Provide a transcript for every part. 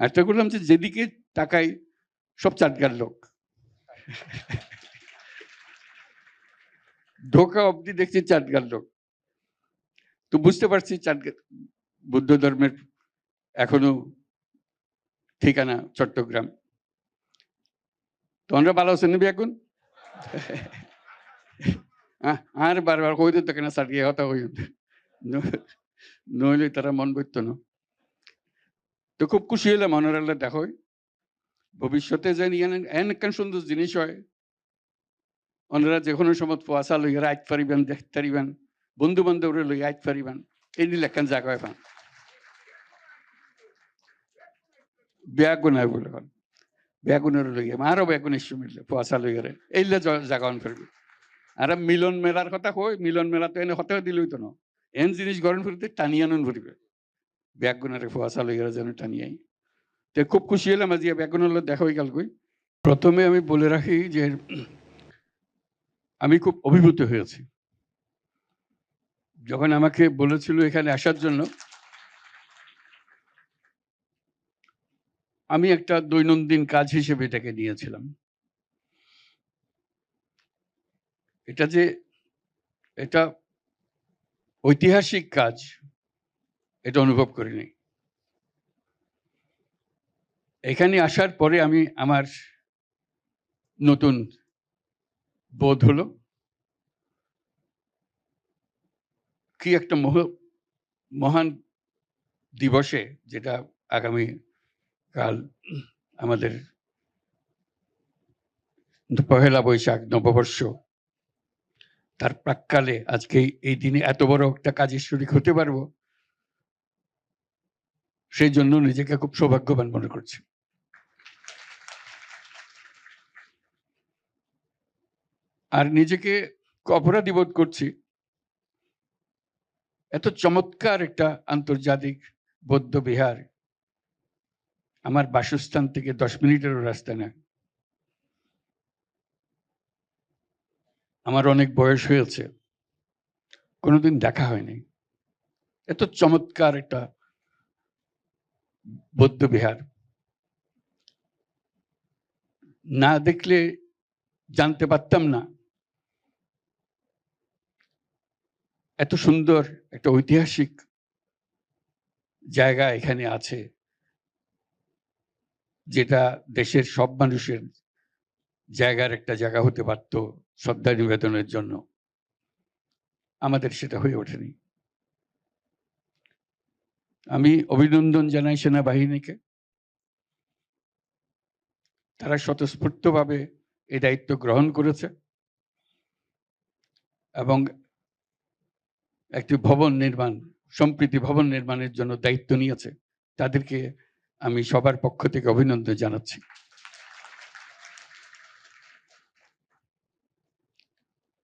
আরেকটা করলাম যে যেদিকে তাকাই সব চাটগার লোক। ঢোকা অবধি দেখছি চাটগার লোক। তো বুঝতে পারছি চাটগার বুদ্ধ ধর্মের এখনও ঠিকানা চট্টগ্রাম। তোমরা ভালো আছেন নাবি এখন? আর বারবার কই দিত কেনা সাটিয়ে কথা হই নইলে তারা মন বইত না। তো খুব খুশি হলাম অনারাল্লাহ দেখো ভবিষ্যতে জানি এন একখান সুন্দর জিনিস হয়। ওনারা যে কোনো সময় পোয়াশা লইয়া আইত পারিবেন দেখতে পারিবেন বন্ধু বান্ধবরে লইয়া আইত পারিবেন, এই নিলে একখান জায়গা হয় পান? বেয়াগুন হয় বলে কন। বেয়াগুনের লইয়া, আরও বেগুন এসে মিললে পোয়াশা লইয়ারে এইলে জায়গা অন ফিরবে আর মিলন মেলার কথা কই, মিলন মেলা তো এনে হতেও দিলই তো না। এন জিনিস গরম ফুরিতে টানিয়ে আনুন ফুরিবে ব্যাগুনারে পোয়াশা লইয়ারে যেন টানিয়াই তো খুব খুশি হলাম আজ ব্যাগুনের দেখা হয়ে গেল কই? প্রথমে আমি বলে রাখি যে, আমি খুব অভিভূত হয়েছি। যখন আমাকে বলেছিল এখানে আসার জন্য, আমি একটা দৈনন্দিন কাজ হিসেবে এটাকে নিয়েছিলাম। এটা যে, এটা ঐতিহাসিক কাজ এটা অনুভব করিনি এখানে আসার পরে আমি আমার নতুন বোধ হলো, কি একটা মহ, মহান দিবসে যেটা আগামী কাল আমাদের পহেলা বৈশাখ, নববর্ষ, তার প্রাককালে আজকে এই দিনে এত বড় একটা কাজের শরিক হতে পারব। সেই জন্য নিজেকে খুব সৌভাগ্যবান মনে করছি। আর নিজেকে অপরাধী বোধ করছি। এত চমৎকার একটা আন্তর্জাতিক বৌদ্ধ বিহার। আমার বাসস্থান থেকে দশ মিনিটেরও রাস্তা না। আমার অনেক বয়স হয়েছে। কোনোদিন দেখা হয়নি। এত চমৎকার একটা বৌদ্ধ বিহার না দেখলে জানতে পারতাম না এত সুন্দর একটা ঐতিহাসিক জায়গা এখানে আছে যেটা দেশের সব মানুষের জায়গার একটা জায়গা হতে পারত শ্রদ্ধা নিবেদনের জন্য আমাদের সেটা হয়ে ওঠেনি আমি অভিনন্দন জানাই সেনাবাহিনীকে। তারা স্বতঃস্ফূর্তভাবে এই দায়িত্ব গ্রহণ করেছে এবং একটি ভবন নির্মাণ, সম্প্রীতি ভবন নির্মাণের জন্য দায়িত্ব নিয়েছে। তাদেরকে আমি সবার পক্ষ থেকে অভিনন্দন জানাচ্ছি।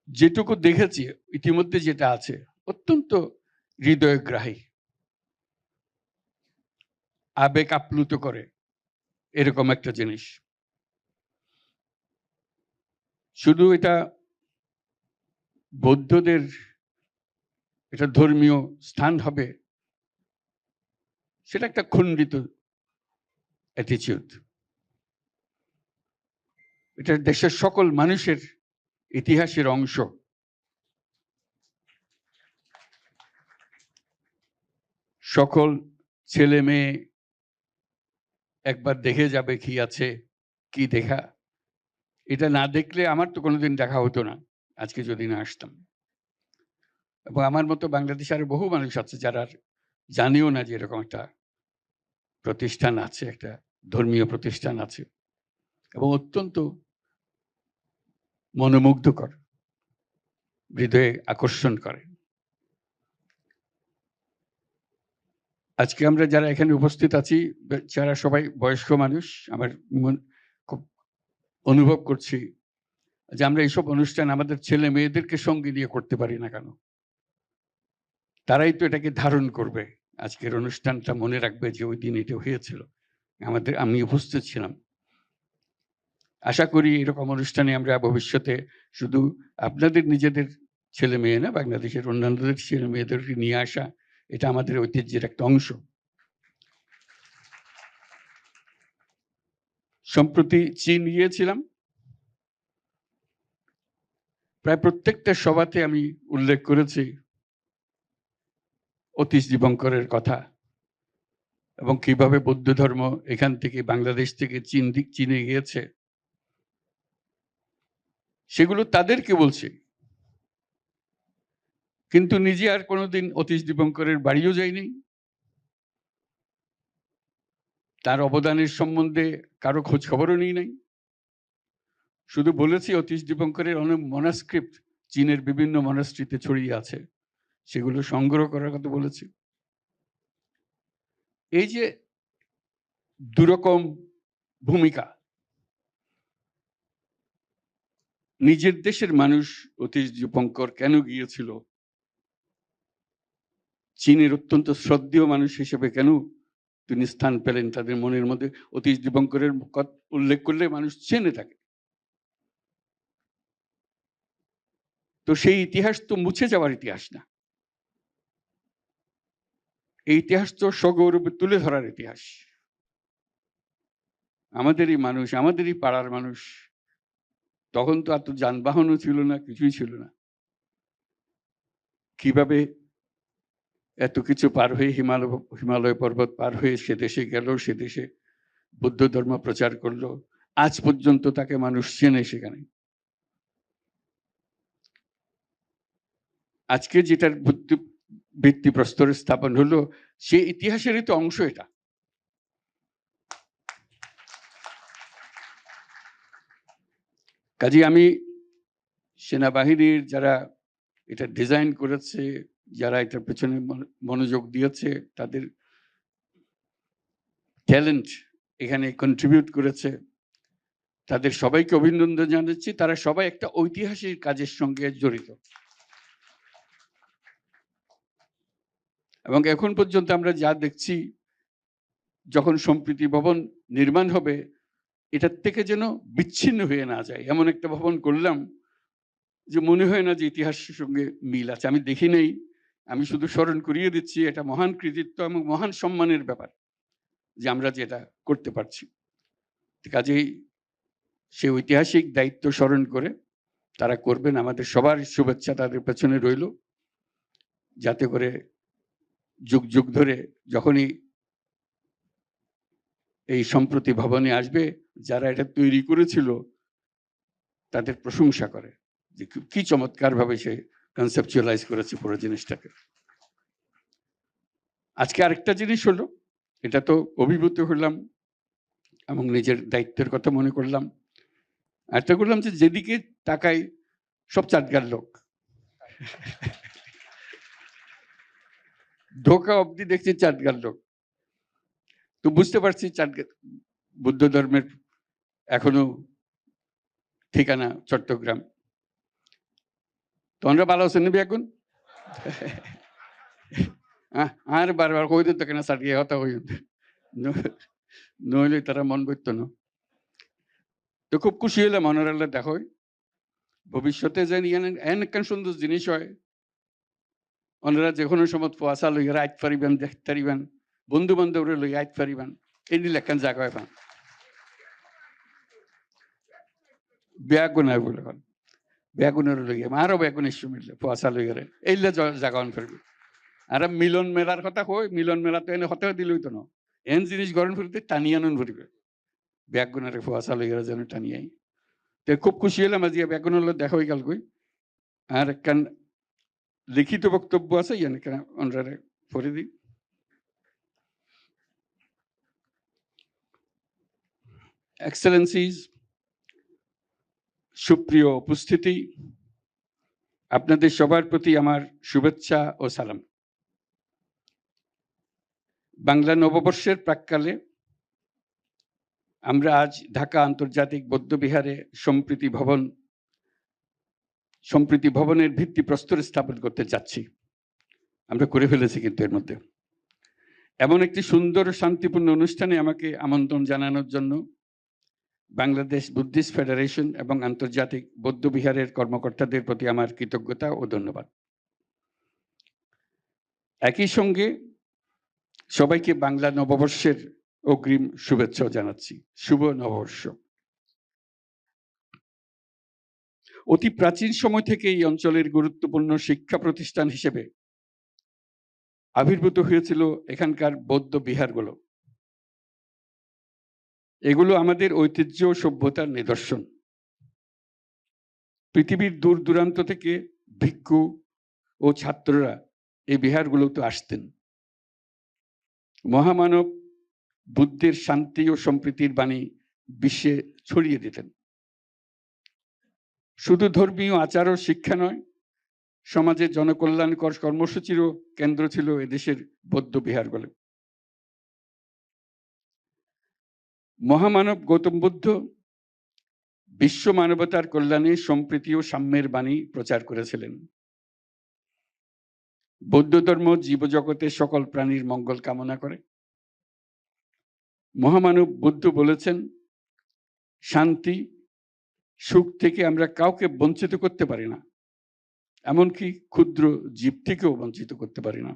যেটুকু দেখেছি, ইতিমধ্যে যেটা আছে, অত্যন্ত হৃদয়গ্রাহী। আবেগ আপ্লুত করে। এরকম একটা জিনিস। শুধু এটা বৌদ্ধদের এটা ধর্মীয় স্থান হবে, সেটা একটা খণ্ডিত অ্যাটিচিউড এটা দেশের সকল মানুষের ইতিহাসের অংশ। সকল ছেলে মেয়ে একবার দেখে যাবে কি আছে, কি দেখা। এটা না দেখলে আমার তো কোনোদিন দেখা হতো না, আজকে যদি না আসতাম। এবং আমার মতো বাংলাদেশে আরও বহু মানুষ আছে যারা জানিও না যে এরকম একটা প্রতিষ্ঠান আছে, একটা ধর্মীয় প্রতিষ্ঠান আছে। এবং অত্যন্ত মনোমুগ্ধকর, হৃদয়ে আকর্ষণ করে। আজকে আমরা যারা এখানে উপস্থিত আছি, যারা সবাই বয়স্ক মানুষ, আমার মন খুব অনুভব করছি যে আমরা এইসব অনুষ্ঠান আমাদের ছেলে মেয়েদেরকে সঙ্গে নিয়ে করতে পারি না কেন? তারাই তো এটাকে ধারণ করবে। আজকের অনুষ্ঠানটা মনে রাখবে যে ওই দিন এটা হয়েছিল। আমাদের, আমি উপস্থিত ছিলাম। আশা করি এরকম অনুষ্ঠানে আমরা ভবিষ্যতে শুধু আপনাদের নিজেদের ছেলে মেয়ে না, বাংলাদেশের অন্যান্যদের ছেলে মেয়েদেরকে নিয়ে আসা এটা আমাদের ঐতিহ্যের একটা অংশ। সম্প্রতি চীন গিয়েছিলাম। প্রায় প্রত্যেকটা সভাতে আমি উল্লেখ করেছি অতীশ দীপঙ্করের কথা এবং কীভাবে বৌদ্ধ ধর্ম এখান থেকে বাংলাদেশ থেকে চীন দিক, চীনে গিয়েছে। সেগুলো তাদেরকে বলছে। কিন্তু নিজে আর কোনোদিন অতীশ দীপঙ্করের বাড়িও যায়নি। তার অবদানের সম্বন্ধে কারও খোঁজ খবরও নেই নাই। শুধু বলেছি, অতীশ দীপঙ্করের অনেক মনাস্ক্রিপ্ট চীনের বিভিন্ন মনাস্ট্রিতে ছড়িয়ে আছে। সেগুলো সংগ্রহ করার কথা বলেছি। এই যে দুরকম ভূমিকা, নিজের দেশের মানুষ অতীশ দীপঙ্কর কেন গিয়েছিল? চীনের অত্যন্ত শ্রদ্ধেয় মানুষ হিসেবে কেন তিনি স্থান পেলেন? তাদের মনের মধ্যে অতীশ দীপঙ্করের উল্লেখ করলে মানুষ চেনে থাকে তো সেই ইতিহাস তো মুছে যাওয়ার ইতিহাস না। এই ইতিহাস তো সগৌরবে তুলে ধরার ইতিহাস। আমাদেরই মানুষ, আমাদেরই পাড়ার মানুষ, তখন তো এত যানবাহনও ছিল না, কিছুই ছিল না। কীভাবে এত কিছু পার হয়ে হিমালয় হিমালয় পর্বত পার হয়ে সে দেশে গেল, সে দেশে বৌদ্ধ ধর্ম প্রচার করল। আজ পর্যন্ত তাকে মানুষ চেনে সেখানে। আজকে যেটার ভিত্তি ভিত্তি প্রস্তর স্থাপন হলো, সে ইতিহাসেরই তো অংশ এটা। কাজে আমি সেনাবাহিনীর যারা এটা ডিজাইন করেছে যারা এটার পেছনে মনোযোগ দিয়েছে, তাদের ট্যালেন্ট এখানে কন্ট্রিবিউট করেছে। তাদের সবাইকে অভিনন্দন জানাচ্ছি। তারা সবাই একটা ঐতিহাসিক কাজের সঙ্গে জড়িত। এবং এখন পর্যন্ত আমরা যা দেখছি, যখন সম্প্রীতি ভবন নির্মাণ হবে, এটার থেকে যেন বিচ্ছিন্ন হয়ে না যায়। এমন একটা ভবন করলাম যে মনে হয় না যে ইতিহাসের সঙ্গে মিল আছে। আমি দেখি নেই। আমি শুধু স্মরণ করিয়ে দিচ্ছি এটা মহান কৃতিত্ব এবং মহান সম্মানের ব্যাপার যে আমরা যেটা করতে পারছি। কাজেই সে ঐতিহাসিক দায়িত্ব স্মরণ করে তারা করবেন। আমাদের সবার শুভেচ্ছা তাদের পেছনে রইল। যাতে করে যুগ যুগ ধরে যখনই এই সম্প্রতি ভবনে আসবে যারা এটা তৈরি করেছিল তাদের প্রশংসা করে যে কি- কি চমৎকার ভাবে সে কনসেপচুয়ালাইজ করেছে পুরো জিনিসটাকে। আজকে আরেকটা জিনিস হলো, এটা তো অভিভূত হলাম এবং নিজের দায়িত্বের কথা মনে করলাম। আরেকটা করলাম যে যেদিকে তাকাই সব চাটগার লোক। ঢোকা অবধি দেখছি চাটগার লোক। তো বুঝতে পারছি চাটগার, বুদ্ধ ধর্মের এখনও ঠিকানা চট্টগ্রাম। তোমরা ভালো আছেন নাবি এখন? আহ, আর বারবার কই দিত কেন সাটিয়ে হতা হই নইলে তারা মন বইত না। তো খুব খুশি হইলাম মনোরাল্লা দেখো। ভবিষ্যতে যেন এন একখান সুন্দর জিনিস হয়। ওনারা যে কোনো সময় পোয়াশা লইয়া আইত পারিবেন দেখতে পারিবেন বন্ধু বান্ধবরে লইয়া আইত পারিবেন এই নিলে একখান জায়গা হয় বেগুন হয় বলে কন বেগুনের লইয়া বেগুন ইস্যু মিললে পোয়াশা লইয়ারে এইলে জায়গা অন করবি আর মিলন মেলার কথা কই মিলন মেলা তো এনে হতে দিলই তো না। এন জিনিস গরম ফুরিতে টানি আনুন ফুরিবে বেগুনের পোয়াশা লইয়ারে যেন টানিয়াই তো খুব খুশি হলাম আজ বেগুনের দেখা হয়ে গেল কই আর একখান লিখিত বক্তব্য আছে ইয়ান অনরারে পড়ে দিই এক্সেলেন্সিজ সুপ্রিয় উপস্থিতি, আপনাদের সবার প্রতি আমার শুভেচ্ছা ও সালাম। বাংলা নববর্ষের প্রাককালে আমরা আজ ঢাকা আন্তর্জাতিক বৌদ্ধবিহারে সম্প্রীতি ভবন, সম্প্রীতি ভবনের ভিত্তি প্রস্তর স্থাপন করতে যাচ্ছি। আমরা করে ফেলেছি কিন্তু এর মধ্যে। এমন একটি সুন্দর শান্তিপূর্ণ অনুষ্ঠানে আমাকে আমন্ত্রণ জানানোর জন্য বাংলাদেশ বুদ্ধিস্ট ফেডারেশন এবং আন্তর্জাতিক বৌদ্ধ বিহারের কর্মকর্তাদের প্রতি আমার কৃতজ্ঞতা ও ধন্যবাদ। একই সঙ্গে সবাইকে বাংলা নববর্ষের অগ্রিম শুভেচ্ছা জানাচ্ছি। শুভ নববর্ষ। অতি প্রাচীন সময় থেকে এই অঞ্চলের গুরুত্বপূর্ণ শিক্ষা প্রতিষ্ঠান হিসেবে আবির্ভূত হয়েছিল এখানকার বৌদ্ধ বিহারগুলো। এগুলো আমাদের ঐতিহ্য সভ্যতার নিদর্শন। পৃথিবীর দূর দূরান্ত থেকে ভিক্ষু ও ছাত্ররা এই বিহারগুলোতে আসতেন। মহামানব বুদ্ধের শান্তি ও সম্প্রীতির বাণী বিশ্বে ছড়িয়ে দিতেন। শুধু ধর্মীয় আচার ও শিক্ষা নয় সমাজের জনকল্যাণকর কর্মসূচিরও কেন্দ্র ছিল এদেশের বৌদ্ধ বিহারগুলো। মহামানব গৌতম বুদ্ধ বিশ্ব মানবতার কল্যাণে সম্প্রীতি ও সাম্যের বাণী প্রচার করেছিলেন। বৌদ্ধ ধর্ম জীবজগতের সকল প্রাণীর মঙ্গল কামনা করে। মহামানব বুদ্ধ বলেছেন, শান্তি, সুখ থেকে আমরা কাউকে বঞ্চিত করতে পারি না, এমনকি ক্ষুদ্র জীব থেকেও বঞ্চিত করতে পারি না।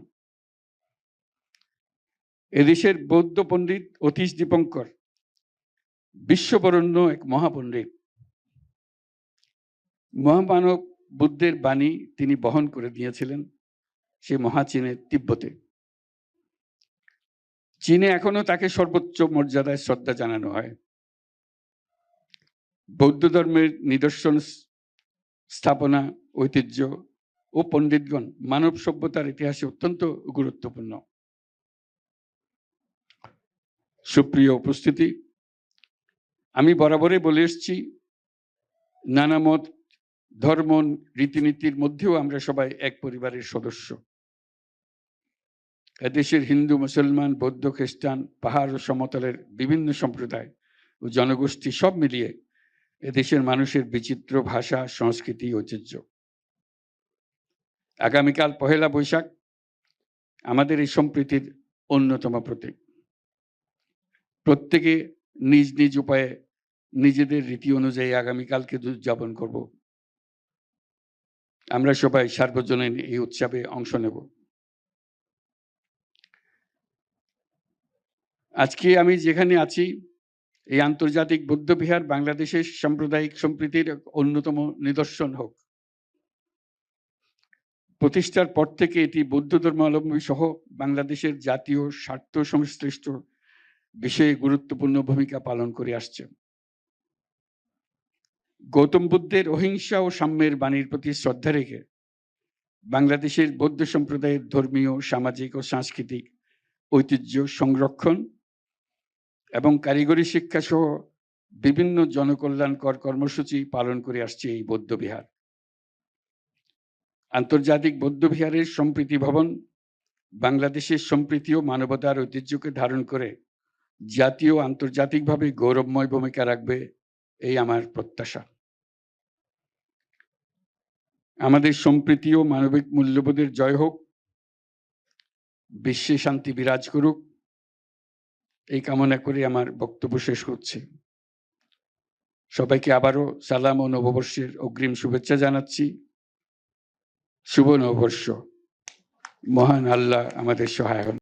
এদেশের বৌদ্ধ পণ্ডিত অতীশ দীপঙ্কর বিশ্ববরণ্য এক মহাপণ্ডিত। মহামানব বুদ্ধের বাণী তিনি বহন করে দিয়েছিলেন সে মহাচীনের তিব্বতে। চীনে এখনও তাকে সর্বোচ্চ মর্যাদায় শ্রদ্ধা জানানো হয়। বৌদ্ধ ধর্মের নিদর্শন স্থাপনা, ঐতিহ্য ও পণ্ডিতগণ মানব সভ্যতার ইতিহাসে অত্যন্ত গুরুত্বপূর্ণ। সুপ্রিয় উপস্থিতি আমি বরাবরই বলে এসছি, নানা মত, ধর্ম, রীতিনীতির মধ্যেও আমরা সবাই এক পরিবারের সদস্য। এদেশের হিন্দু, মুসলমান, বৌদ্ধ, খ্রিস্টান, পাহাড় ও সমতলের বিভিন্ন সম্প্রদায় ও জনগোষ্ঠী সব মিলিয়ে এদেশের মানুষের বিচিত্র ভাষা, সংস্কৃতি, ঐতিহ্য। আগামীকাল পহেলা বৈশাখ আমাদের এই সম্প্রীতির অন্যতম প্রতীক। প্রত্যেকে নিজ নিজ উপায়ে নিজেদের রীতি অনুযায়ী আগামীকালকে উদযাপন করব। আমরা সবাই সার্বজনীন এই উৎসবে অংশ নেব। আজকে আমি যেখানে আছি, এই আন্তর্জাতিক বৌদ্ধবিহার বাংলাদেশের সাম্প্রদায়িক সম্প্রীতির অন্যতম নিদর্শন হোক। প্রতিষ্ঠার পর থেকে এটি বৌদ্ধ ধর্মাবলম্বী সহ বাংলাদেশের জাতীয় স্বার্থ সংশ্লিষ্ট বিষয়ে গুরুত্বপূর্ণ ভূমিকা পালন করে আসছে। গৌতম বুদ্ধের অহিংসা ও সাম্যের বাণীর প্রতি শ্রদ্ধা রেখে বাংলাদেশের বৌদ্ধ সম্প্রদায়ের ধর্মীয়, সামাজিক ও সাংস্কৃতিক ঐতিহ্য সংরক্ষণ এবং কারিগরি শিক্ষা সহ বিভিন্ন জনকল্যাণকর কর্মসূচি পালন করে আসছে এই বৌদ্ধ বিহার। আন্তর্জাতিক বৌদ্ধ বিহারের সম্প্রীতি ভবন বাংলাদেশের সম্প্রীতি ও মানবতার ঐতিহ্যকে ধারণ করে জাতীয় আন্তর্জাতিকভাবে গৌরবময় ভূমিকা রাখবে এই আমার প্রত্যাশা। আমাদের সম্প্রীতি ও মানবিক মূল্যবোধের জয় হোক, বিশ্বে শান্তি বিরাজ করুক, এই কামনা করে আমার বক্তব্য শেষ করছি। সবাইকে আবারও সালাম ও নববর্ষের অগ্রিম শুভেচ্ছা জানাচ্ছি। শুভ নববর্ষ। মহান আল্লাহ আমাদের সহায় হন